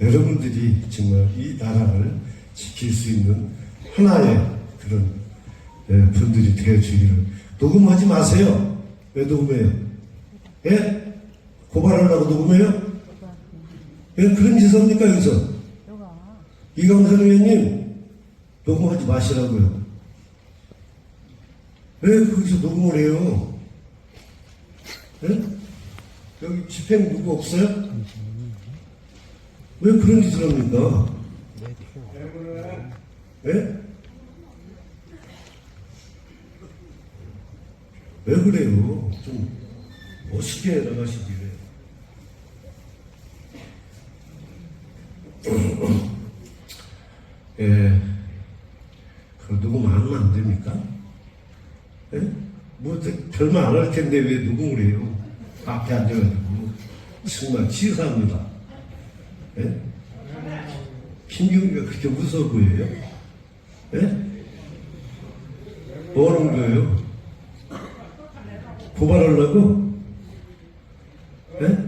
여러분들이 정말 이 나라를 지킬 수 있는 하나의 그런 예, 분들이 되어주기를 녹음하지 마세요. 왜 녹음해요? 예? 고발하려고 녹음해요? 왜 그런 짓을 합니까 여기서? 이강선 의원님 녹음하지 마시라고요. 왜 거기서 녹음을 해요? 예? 여기 집행 누구 없어요? 왜 그런 짓을 합니까? 예? 왜 그래요? 좀 멋있게 나가시기를. 예, 그 녹음 안 하면 안 됩니까? 예? 뭐 별말 안 할 텐데 왜 녹음을 해요? 앞에 앉아가지고 정말 치사합니다. 예? 김경기가 그렇게 무서워 보여요? 예? 뭐 하는 거예요? 고발하려고? 예?